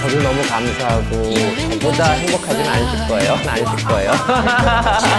저도 너무 감사하고 저보다 행복하진 않으실 거예요. 않으실 거예요.